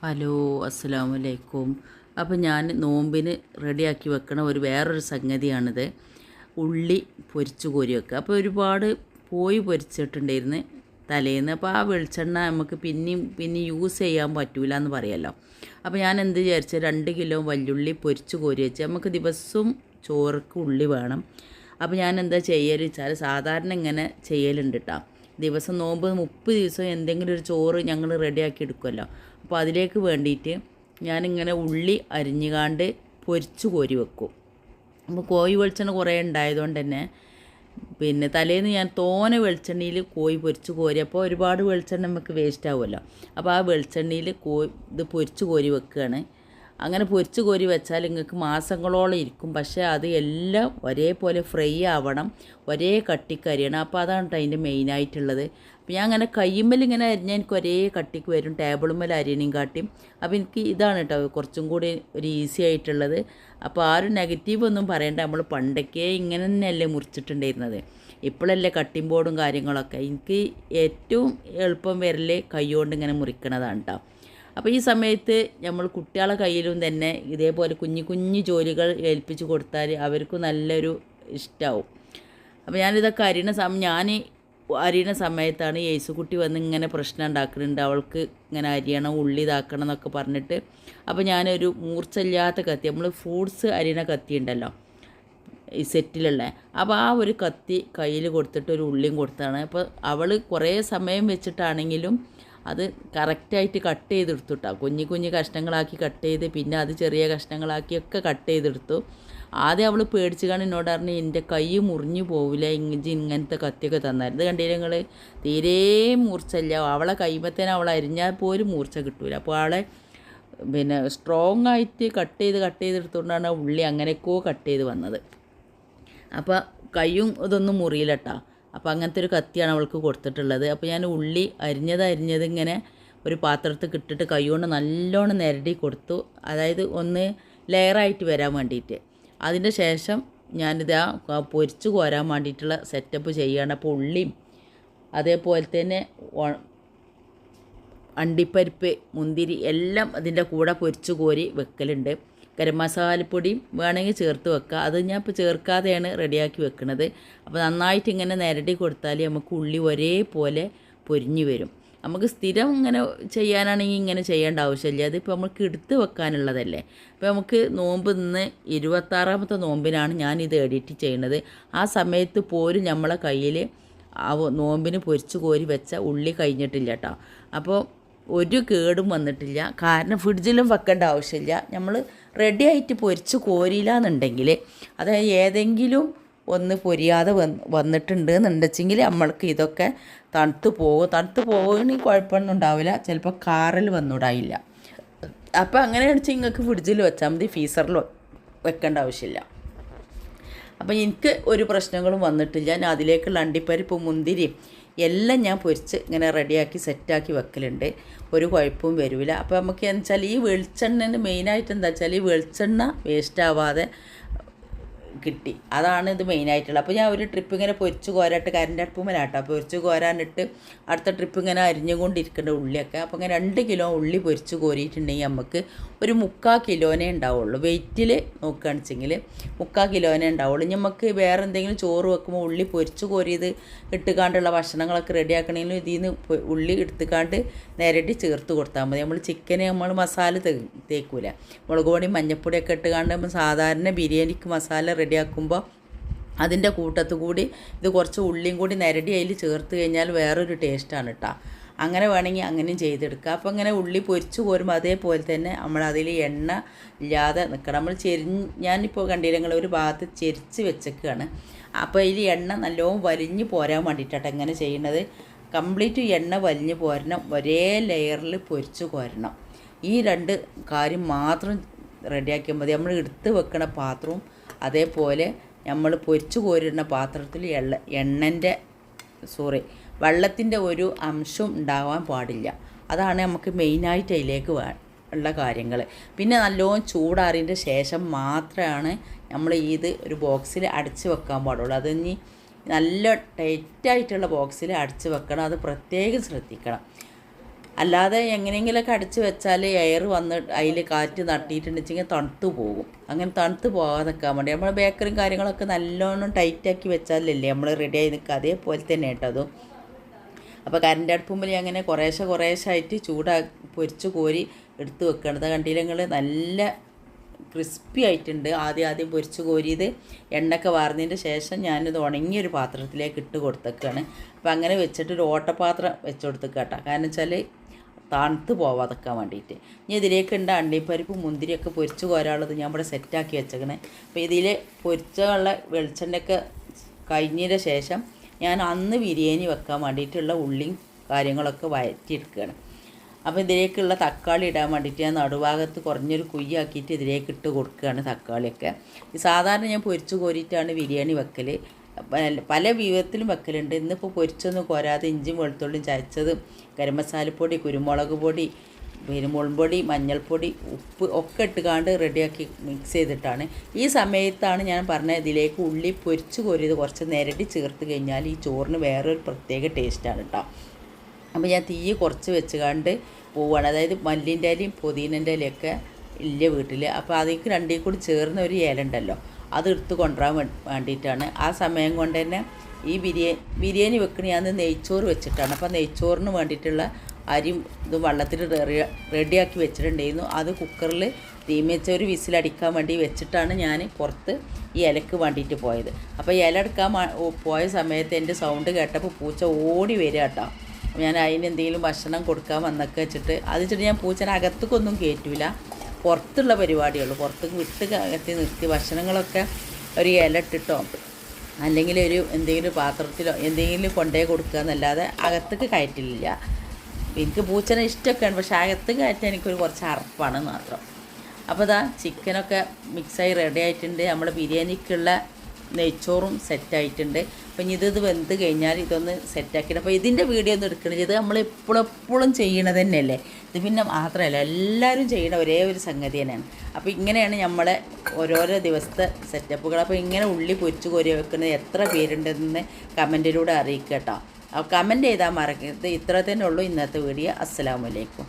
Hello അസ്സാം വലൈക്കും അപ്പോൾ ഞാൻ നോമ്പിന് റെഡിയാക്കി വെക്കണ ഒരു വേറൊരു സംഗതിയാണിത്. ഉള്ളി പൊരിച്ച് കോരി വെക്കുക. അപ്പോൾ ഒരുപാട് പോയി പൊരിച്ചിട്ടുണ്ടായിരുന്നു തലേന്ന്. അപ്പോൾ ആ വെളിച്ചെണ്ണ നമുക്ക് പിന്നെയും പിന്നെ യൂസ് ചെയ്യാൻ പറ്റൂല എന്ന് പറയാമല്ലോ അപ്പോൾ ഞാൻ എന്ത് വിചാരിച്ചു രണ്ട് കിലോ വല്യുള്ളി പൊരിച്ച് കോരി വെച്ച്. നമുക്ക് ദിവസവും ചോറക്ക് ഉള്ളി വേണം. അപ്പോൾ ഞാൻ എന്താ ചെയ്യൽ വെച്ചാൽ സാധാരണ ഇങ്ങനെ ചെയ്യലുണ്ട് കേട്ടോ ദിവസം നോമ്പ് മുപ്പത് ദിവസം എന്തെങ്കിലും ഒരു ചോറ് ഞങ്ങൾ റെഡിയാക്കി എടുക്കുമല്ലോ അപ്പോൾ അതിലേക്ക് വേണ്ടിയിട്ട് ഞാനിങ്ങനെ ഉള്ളി അരിഞ്ഞുകാണ്ട് പൊരിച്ച് കോരി വെക്കും. അപ്പോൾ കോഴി വെളിച്ചെണ്ണ കുറേ ഉണ്ടായതുകൊണ്ട് തന്നെ പിന്നെ തലേന്ന് ഞാൻ തോനെ വെളിച്ചെണ്ണയിൽ കോഴി പൊരിച്ച് കോരി അപ്പോൾ ഒരുപാട് വെളിച്ചെണ്ണ നമുക്ക് വേസ്റ്റ് ആവുമല്ലോ. അപ്പോൾ ആ വെളിച്ചെണ്ണയിൽ കോ ഇത് പൊരിച്ച് കോരി വെക്കുകയാണ്. അങ്ങനെ പൊരിച്ച് കോരി വെച്ചാൽ നിങ്ങൾക്ക് മാസങ്ങളോളം ഇരിക്കും. പക്ഷേ അത് എല്ലാം ഒരേപോലെ ഫ്രൈ ആവണം. ഒരേ കട്ടിക്ക് അരിയണം അപ്പോൾ അതാണ് കേട്ടോ അതിന്റെ മെയിനായിട്ടുള്ളത് അപ്പോൾ ഞാൻ അങ്ങനെ കയ്യുമ്മൽ ഇങ്ങനെ അരിഞ്ഞാൽ എനിക്ക് ഒരേ കട്ടിക്ക് വരും. ടേബിളുമ്മൽ അരിയണേയും കാട്ടിയും. അപ്പോൾ എനിക്ക് ഇതാണ് കേട്ടോ കുറച്ചും കൂടി ഒരു ഈസി ആയിട്ടുള്ളത്. അപ്പോൾ ആ ഒരു നെഗറ്റീവ് ഒന്നും പറയണ്ട. നമ്മൾ പണ്ടൊക്കെ ഇങ്ങനെ തന്നെയല്ലേ മുറിച്ചിട്ടുണ്ടായിരുന്നത്. ഇപ്പോഴല്ലേ കട്ടിംഗ് ബോർഡും കാര്യങ്ങളൊക്കെ. എനിക്ക് ഏറ്റവും എളുപ്പം വരൽ കൈകൊണ്ട് ഇങ്ങനെ മുറിക്കണതാണ് കേട്ടോ. അപ്പോൾ ഈ സമയത്ത് നമ്മൾ കുട്ടികളെ കയ്യിലും തന്നെ ഇതേപോലെ കുഞ്ഞു കുഞ്ഞു ജോലികൾ ഏൽപ്പിച്ച് കൊടുത്താൽ അവർക്ക് നല്ലൊരു ഇഷ്ടമാവും അപ്പോൾ ഞാനിതൊക്കെ അരിയണ സമയം ഞാൻ അരിയണ സമയത്താണ് യേസുക്കുട്ടി വന്ന് ഇങ്ങനെ പ്രശ്നം ഉണ്ടാക്കുന്നുണ്ട് അവൾക്ക് ഇങ്ങനെ അരിയണം ഉള്ളി ഇതാക്കണം എന്നൊക്കെ പറഞ്ഞിട്ട് അപ്പോൾ ഞാനൊരു മൂർച്ചയില്ലാത്ത കത്തി നമ്മൾ ഫ്രൂട്ട്സ് അരിയണ കത്തി ഉണ്ടല്ലോ ഈ സെറ്റിലുള്ള. അപ്പോൾ ആ ഒരു കത്തി കയ്യിൽ കൊടുത്തിട്ട് ഒരു ഉള്ളിയും കൊടുത്താണ്. അപ്പോൾ അവൾ കുറേ സമയം വെച്ചിട്ടാണെങ്കിലും അത് കറക്റ്റായിട്ട് കട്ട് ചെയ്തെടുത്തുട്ടാ കുഞ്ഞു കുഞ്ഞു കഷ്ണങ്ങളാക്കി കട്ട് ചെയ്ത് പിന്നെ അത് ചെറിയ കഷ്ണങ്ങളാക്കിയൊക്കെ കട്ട് ചെയ്തെടുത്തു. ആദ്യം അവൾ പേടിച്ച് കാണാൻ എന്നോട് പറഞ്ഞു എന്റെ കൈ മുറിഞ്ഞു പോവില്ല ഇഞ്ചി ഇങ്ങനത്തെ കത്തിയൊക്കെ തന്നായിരുന്നു. കണ്ടില്ല നിങ്ങൾ തീരെ മൂർച്ചയില്ല. അവളെ കൈമത്തേനെ അവൾ അരിഞ്ഞാൽ പോലും മൂർച്ച കിട്ടൂല. അപ്പോൾ അവളെ പിന്നെ സ്ട്രോങ് ആയിട്ട് കട്ട് ചെയ്ത് കട്ട് ചെയ്തെടുത്തുകൊണ്ടാണ് ഉള്ളി അങ്ങനെയൊക്കെ കട്ട് ചെയ്ത് വന്നത്. അപ്പോൾ കൈയും ഇതൊന്നും മുറിയില്ലട്ടാ അപ്പോൾ അങ്ങനത്തെ ഒരു കത്തിയാണ് അവൾക്ക് കൊടുത്തിട്ടുള്ളത്. അപ്പോൾ ഞാൻ ഉള്ളി അരിഞ്ഞത് അരിഞ്ഞത് ഇങ്ങനെ ഒരു പാത്രത്തിൽ ഇട്ടിട്ട് കൈകൊണ്ട് നല്ലോണം നിരടി കൊടുത്തു. അതായത് ഒന്ന് ലെയറായിട്ട് വരാൻ വേണ്ടിയിട്ട്. അതിന്റെ ശേഷം ഞാനിത് ആ പൊരിച്ച് കോരാൻ വേണ്ടിയിട്ടുള്ള സെറ്റപ്പ് ചെയ്യുകയാണ് അപ്പോൾ ഉള്ളിയും അതേപോലെ തന്നെ അണ്ടിപ്പരിപ്പ് മുന്തിരി എല്ലാം അതിന്റെ കൂടെ പൊരിച്ച് കോരി വെക്കലുണ്ട്. ഗരം മസാലപ്പൊടിയും വേണമെങ്കിൽ ചേർത്ത് വെക്കുക അത് ഞാൻ ഇപ്പോൾ ചേർക്കാതെയാണ് റെഡിയാക്കി വെക്കുന്നത് അപ്പോൾ നന്നായിട്ട് ഇങ്ങനെ നിരടി കൊടുത്താൽ നമുക്ക് ഉള്ളി ഒരേപോലെ പൊരിഞ്ഞു വരും. നമുക്ക് സ്ഥിരം ഇങ്ങനെ ചെയ്യാനാണെങ്കിൽ ഇങ്ങനെ ചെയ്യേണ്ട ആവശ്യമില്ല. അതിപ്പോൾ നമുക്ക് എടുത്ത് വെക്കാനുള്ളതല്ലേ. അപ്പോൾ നമുക്ക് നോമ്പ് നിന്ന് ഇരുപത്താറാമത്തെ നോമ്പിനാണ് ഇത് എഡിറ്റ് ചെയ്യുന്നത് ആ സമയത്ത് പോലും നമ്മളെ കയ്യിൽ ആ നോമ്പിന് പൊരിച്ച് കോരി വെച്ച ഉള്ളി കഴിഞ്ഞിട്ടില്ല കേട്ടോ. അപ്പോൾ ഒരു കേടും വന്നിട്ടില്ല. കാരണം ഫ്രിഡ്ജിലും വെക്കേണ്ട ആവശ്യമില്ല. നമ്മൾ റെഡി ആയിട്ട് പൊരിച്ച് കോരിയില്ല എന്നുണ്ടെങ്കിൽ അതായത് ഏതെങ്കിലും ഒന്ന് പൊരിയാതെ വന്ന് വന്നിട്ടുണ്ട് എന്നുണ്ടെച്ചെങ്കിൽ നമ്മൾക്ക് ഇതൊക്കെ തണുത്ത് പോകും. തണുത്ത് പോകുകയാണെങ്കിൽ കുഴപ്പമൊന്നും ഉണ്ടാവില്ല. ചിലപ്പോൾ കാറിൽ വന്നിടായില്ല. അപ്പോൾ അങ്ങനെ വെച്ചാൽ നിങ്ങൾക്ക് ഫ്രിഡ്ജിൽ വെച്ചാൽ മതി. ഫീസറിൽ വെക്കേണ്ട ആവശ്യമില്ല. അപ്പോൾ എനിക്ക് ഒരു പ്രശ്നങ്ങളും വന്നിട്ടില്ല. ഞാൻ അതിലേക്കുള്ള അണ്ടിപ്പരിപ്പ് മുന്തിരിയും എല്ലാം ഞാൻ പൊരിച്ച് ഇങ്ങനെ റെഡിയാക്കി സെറ്റാക്കി വെക്കലുണ്ട്. ഒരു കുഴപ്പവും വരില്ല അപ്പോൾ നമുക്ക് എന്ന് വെച്ചാൽ ഈ വെളിച്ചെണ്ണന് മെയിനായിട്ട് എന്താ വെച്ചാൽ ഈ വെളിച്ചെണ്ണ വേസ്റ്റ് ആവാതെ കിട്ടി. അതാണ് ഇത് മെയിനായിട്ടുള്ളത് അപ്പോൾ ഞാൻ ഒരു ട്രിപ്പ് ഇങ്ങനെ പൊരിച്ച് കോരാട്ട് കരന്റെ അടുപ്പുമലാട്ടോ പൊരിച്ച് കോരാനിട്ട് അടുത്ത ട്രിപ്പ് ഇങ്ങനെ അരിഞ്ഞുകൊണ്ടിരിക്കേണ്ട ഉള്ളിയൊക്കെ. അപ്പോൾ ഇങ്ങനെ രണ്ട് കിലോ ഉള്ളി പൊരിച്ച് കോരിയിട്ടുണ്ടെങ്കിൽ നമുക്ക് ഒരു മുക്കാൽ കിലോനെ ഉണ്ടാവുള്ളൂ. വെയിറ്റിൽ നോക്കുകയാണെന്ന് വെച്ചെങ്കിൽ മുക്കാൽ കിലോനെ ഉണ്ടാവുള്ളൂ. നമുക്ക് വേറെ എന്തെങ്കിലും ചോറ് വെക്കുമ്പോൾ ഉള്ളി പൊരിച്ച് കോരിയത് ഇട്ടുകാണ്ടുള്ള ഭക്ഷണങ്ങളൊക്കെ റെഡിയാക്കണമെങ്കിലും ഇതിൽ നിന്ന് ഉള്ളി എടുത്തുകാണ്ട് നേരിട്ട് ചേർത്ത് കൊടുത്താൽ മതി. നമ്മൾ ചിക്കനെ നമ്മൾ മസാല തേക്കൂല. മുളക് പൊടി മഞ്ഞൾപ്പൊടിയൊക്കെ ഇട്ടുകാണ്ട് നമ്മൾ സാധാരണ ബിരിയാണിക്ക് മസാല റെഡിയാക്കുമ്പോൾ അതിന്റെ കൂട്ടത്ത് കൂടി ഇത് കുറച്ച് ഉള്ളിയും കൂടി നിരടി അതിൽ ചേർത്ത് കഴിഞ്ഞാൽ വേറൊരു ടേസ്റ്റാണ് കേട്ടോ അങ്ങനെ വേണമെങ്കിൽ അങ്ങനെയും ചെയ്തെടുക്കുക അപ്പോൾ ഇങ്ങനെ ഉള്ളി പൊരിച്ച് കോരുമ്പോൾ അതേപോലെ തന്നെ നമ്മൾ അതിൽ എണ്ണ ഇല്ലാതെ നിൽക്കണം നമ്മൾ ചെരി ഞാനിപ്പോൾ കണ്ടില്ലെങ്കിൽ ഒരു ഭാഗത്ത് ചെരിച്ച് വെച്ചേക്കാണ്. അപ്പോൾ ഇതിൽ എണ്ണ നല്ലോണം വലിഞ്ഞ് പോരാൻ വേണ്ടിയിട്ടാണ് എങ്ങനെ ചെയ്യുന്നത് കംപ്ലീറ്റ് എണ്ണ വലിഞ്ഞ് പോരണം. ഒരേ ലെയറിൽ പൊരിച്ച് കോരണം. ഈ രണ്ട് കാര്യം മാത്രം റെഡിയാക്കിയാൽ മതി. നമ്മൾ എടുത്ത് വെക്കണ പാത്രവും അതേപോലെ നമ്മൾ പൊരിച്ചു കോരിടുന്ന പാത്രത്തിൽ എള്ള എണ്ണന്റെ സോറി വെള്ളത്തിന്റെ ഒരു അംശം ഉണ്ടാവാൻ പാടില്ല. അതാണ് നമുക്ക് മെയിനായിട്ട് അതിലേക്ക് വേ ഉള്ള കാര്യങ്ങൾ. പിന്നെ നല്ലോണം ചൂടാറിയതിന്റെ ശേഷം മാത്രമാണ് നമ്മൾ ഇത് ഒരു ബോക്സിൽ അടച്ച് വെക്കാൻ പാടുള്ളൂ. അത് ഇനി നല്ല ടൈറ്റായിട്ടുള്ള ബോക്സിൽ അടച്ച് വെക്കണം. അത് പ്രത്യേകം ശ്രദ്ധിക്കണം. അല്ലാതെ എങ്ങനെയെങ്കിലുമൊക്കെ അടിച്ചു വെച്ചാൽ എയർ വന്ന് അതിൽ കാറ്റ് നട്ടിട്ടുണ്ടെങ്കിൽ തണുത്തു പോകും. അങ്ങനെ തണുത്ത് പോകാതെ നിൽക്കാൻ വേണ്ടി നമ്മൾ ബേക്കറിയും കാര്യങ്ങളൊക്കെ നല്ലോണം ടൈറ്റാക്കി വെച്ചാലല്ലേ നമ്മൾ റെഡിയായി നിൽക്കുക അതേപോലെ തന്നെ കേട്ടോ അപ്പോൾ കറണ്ട് അടുപ്പുമ്പിൽ അങ്ങനെ കുറേശ്ശെ കുറേശ്ശെ ആയിട്ട് ചൂടാ പൊരിച്ച് കോരി എടുത്ത് വെക്കണത്. കണ്ടില്ലെങ്കിൽ നല്ല ക്രിസ്പി ആയിട്ടുണ്ട്. ആദ്യം ആദ്യം പൊരിച്ച് കോരിയത് എണ്ണയൊക്കെ വാർന്നതിന്റെ ശേഷം ഞാനിത് ഉണങ്ങിയൊരു പാത്രത്തിലേക്ക് ഇട്ട് കൊടുത്തേക്കാണ്. അപ്പോൾ അങ്ങനെ വെച്ചിട്ട് ഒരു ഓട്ടപാത്രം വെച്ച് കൊടുത്തേക്കാട്ടോ. കേട്ടോ കാരണം വെച്ചാൽ തണുത്ത് പോവാതെക്കാൻ വേണ്ടിയിട്ട് ഇനി ഇതിലേക്കുണ്ട് അണ്ടിപ്പരിപ്പ് മുന്തിരിയൊക്കെ പൊരിച്ച് കോരാനുള്ളത് ഞാൻ ഇവിടെ സെറ്റാക്കി വെച്ചേക്കണേ. അപ്പോൾ ഇതിൽ പൊരിച്ചുള്ള വെളിച്ചെണ്ണയൊക്കെ കഴിഞ്ഞതിന് ശേഷം ഞാൻ അന്ന് ബിരിയാണി വെക്കാൻ വേണ്ടിയിട്ടുള്ള ഉള്ളിയും കാര്യങ്ങളൊക്കെ വഴറ്റിയെടുക്കുകയാണ് അപ്പോൾ ഇതിലേക്കുള്ള തക്കാളി ഇടാൻ വേണ്ടിയിട്ട് ഞാൻ നടുഭാഗത്ത് കുറഞ്ഞൊരു കുയ്യാക്കിയിട്ട് ഇതിലേക്ക് ഇട്ട് കൊടുക്കുകയാണ് തക്കാളിയൊക്കെ. സാധാരണ ഞാൻ പൊരിച്ച് കോരിയിട്ടാണ് ബിരിയാണി വെക്കൽ പല- വിധത്തിലും വെക്കലുണ്ട്. ഇന്നിപ്പോൾ പൊരിച്ചൊന്നും കോരാതെ ഇഞ്ചിയും വെളുത്തുള്ളിയും ചതച്ചതും ഗരം മസാലപ്പൊടി കുരുമുളക് പൊടി പെരുമുളമ്പൊടി മഞ്ഞൾപ്പൊടി ഉപ്പ് ഒക്കെ ഇട്ടുകാണ്ട് റെഡിയാക്കി മിക്സ് ചെയ്തിട്ടാണ്. ഈ സമയത്താണ് ഞാൻ പറഞ്ഞ ഇതിലേക്ക് ഉള്ളി പൊരിച്ച് കോരിയത് കുറച്ച് നേരട്ടി ചേർത്ത് കഴിഞ്ഞാൽ ഈ ചോറിന് വേറൊരു പ്രത്യേക ടേസ്റ്റാണ് കേട്ടോ അപ്പോൾ ഞാൻ തീ കുറച്ച് വെച്ചുകാണ്ട് പോവുകയാണ് അതായത് മല്ലിന്റെ അലയും പുതിനന്റെ അലയൊക്കെ ഇല്ല വീട്ടിൽ അപ്പോൾ അതിലേക്ക് രണ്ടേ കൂടി ചേർന്ന ഒരു ഇല ഉണ്ടല്ലോ. അത് എടുത്ത് കൊണ്ടുവരാൻ വേണ്ടിയിട്ടാണ്. ആ സമയം കൊണ്ട് തന്നെ ഈ ബിരിയാണി ബിരിയാണി വെക്കണ നെയ്ച്ചോറ് വെച്ചിട്ടാണ്. അപ്പോൾ നെയ്ച്ചോറിന് വേണ്ടിയിട്ടുള്ള അരി ഇത് വെള്ളത്തിൽ റെഡിയാക്കി വെച്ചിട്ടുണ്ടായിരുന്നു. അത് കുക്കറിൽ തീമേച്ചോറ് വിസിലടിക്കാൻ വേണ്ടി വെച്ചിട്ടാണ് ഞാൻ പുറത്ത് ഈ ഇലക്ക് വേണ്ടിയിട്ട് പോയത്. അപ്പോൾ ഇല എടുക്കാൻ പോയ സമയത്ത് എന്റെ സൗണ്ട് കേട്ടപ്പോൾ പൂച്ച ഓടി വരിക കേട്ടോ. ഞാൻ അതിന് എന്തെങ്കിലും ഭക്ഷണം കൊടുക്കാൻ വന്നൊക്കെ വെച്ചിട്ട് അത് വെച്ചിട്ട് ഞാൻ പൂച്ചനെ അകത്തേക്കൊന്നും കയറ്റൂല. പുറത്തുള്ള പരിപാടിയുള്ളൂ പുറത്തേക്ക് വിട്ട് അകത്തി നിർത്തി ഭക്ഷണങ്ങളൊക്കെ ഒരു ഇല ഇട്ടിട്ടോ അല്ലെങ്കിൽ ഒരു എന്തെങ്കിലും പാത്രത്തിലോ എന്തെങ്കിലും കൊണ്ടേ കൊടുക്കുക എന്നല്ലാതെ അകത്തേക്ക് കയറ്റില്ല എനിക്ക് പൂച്ചനെ ഇഷ്ടമൊക്കെയാണ് പക്ഷേ അകത്ത് കയറ്റാൻ എനിക്കൊരു കുറച്ച് അറപ്പാണ് മാത്രം. അപ്പോൾ ഇതാ ചിക്കനൊക്കെ മിക്സായി റെഡി ആയിട്ടുണ്ട്. നമ്മുടെ ബിരിയാണിക്കുള്ള നെയ്ച്ചോറും സെറ്റായിട്ടുണ്ട് അപ്പം ഇനി ഇത് വെന്ത് കഴിഞ്ഞാൽ ഇതൊന്ന് സെറ്റാക്കിയിട്ട് അപ്പോൾ ഇതിന്റെ വീഡിയോ ഒന്നും എടുക്കണില്ല. ഇത് നമ്മൾ എപ്പോഴും എപ്പോഴും ചെയ്യണത് തന്നെയല്ലേ? ഇത് പിന്നെ മാത്രമല്ല എല്ലാവരും ചെയ്യുന്ന ഒരേ ഒരു സംഗതി തന്നെയാണ്. അപ്പോൾ ഇങ്ങനെയാണ് നമ്മളെ ഓരോരോ ദിവസത്തെ സെറ്റപ്പുകൾ അപ്പോൾ ഇങ്ങനെ ഉള്ളി പൊരിച്ച് കോരി വെക്കുന്നത് എത്ര പേരുണ്ടെന്ന് കമന്റിലൂടെ അറിയിക്കുക കേട്ടോ. കമന്റ് ചെയ്താൽ മറക്കരുത്. ഇത്ര തന്നെ ഉള്ളൂ ഇന്നത്തെ വീഡിയോ അസ്സലാമലൈക്കും